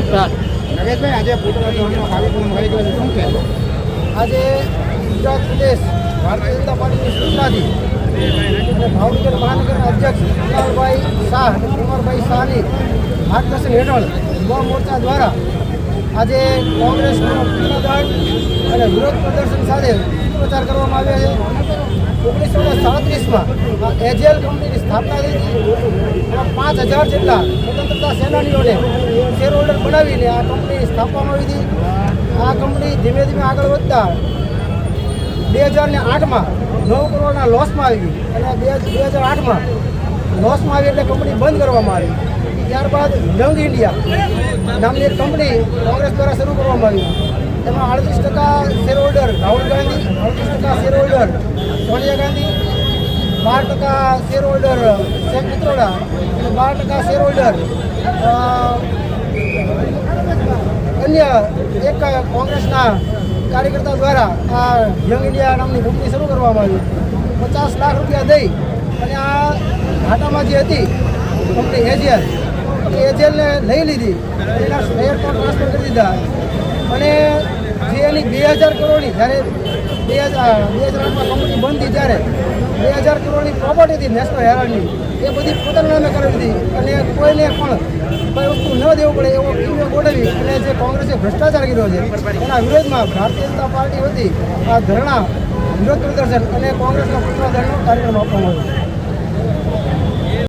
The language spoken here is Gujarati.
નમસ્કાર. નરેશભાઈ આજે શું કહેશો? આજે ગુજરાત પ્રદેશ ભારતીય જનતા પાર્ટીની સૂચનાથી અને ભાવનગર મહાનગરના અધ્યક્ષ કુમારભાઈ શાહ અને કુમારભાઈ શાહની માર્ગદર્શન હેઠળ યુવા મોરચા દ્વારા આજે કોંગ્રેસનો પૂર્ણદંડ અને વિરોધ પ્રદર્શન સાથે પ્રચાર કરવામાં આવ્યા છે. ઓગણીસો ને સાડત્રીસમાં એજેલ કંપનીની સ્થાપના થઈ હતી. પાંચ હજાર જેટલા સ્વતંત્રતા સેનાનીઓને શેર હોલ્ડર બનાવીને આ કંપની સ્થાપવામાં આવી હતી. આ કંપની ધીમે ધીમે આગળ વધતા બે હજાર ને આઠમાં નવ કરોડના લોસમાં આવી અને બે બે હજાર આઠમાં લોસમાં આવી એટલે કંપની બંધ કરવામાં આવી. ત્યારબાદ યંગ ઇન્ડિયા નામની એક કંપની કોંગ્રેસ દ્વારા શરૂ કરવામાં આવી. તેમાં અડત્રીસ ટકા શેર હોલ્ડર રાહુલ ગાંધી, અડત્રીસ ટકા શેર હોલ્ડર સોનિયા ગાંધી, બાર ટકા શેર હોલ્ડર શેખ મિત્રોડા અને બાર ટકા શેર હોલ્ડર એક કોંગ્રેસના કાર્યકર્તા દ્વારા આ યંગ ઇન્ડિયા નામની કંપની શરૂ કરવામાં આવી પચાસ લાખ રૂપિયા દઈ અને આ ઘાટામાં જે હતી કંપની એજિયલ એ એજિયલને લઈ લીધી. એના શેર પણ ટ્રાન્સફર કરી દીધા. અને જે એની બે હજાર કરોડની જ્યારે બે હજાર બે હજાર કંપની બંધ થઈ ત્યારે બે હજાર કરોડની પ્રોપર્ટી હતી નેશનલ હેરાલ્ડની એ બધી પોતાના નામે કરી દીધી અને કોઈને પણ કોઈ વસ્તુ ન દેવું પડે એવો ટીમે ગોઠવી અને જે કોંગ્રેસે ભ્રષ્ટાચાર કર્યો છે, એના વિરોધમાં ભારતીય જનતા પાર્ટી વતી આ ધરણા વિરોધ પ્રદર્શન અને કોંગ્રેસના પુતળા દળનો કાર્યક્રમ આપવામાં આવ્યો.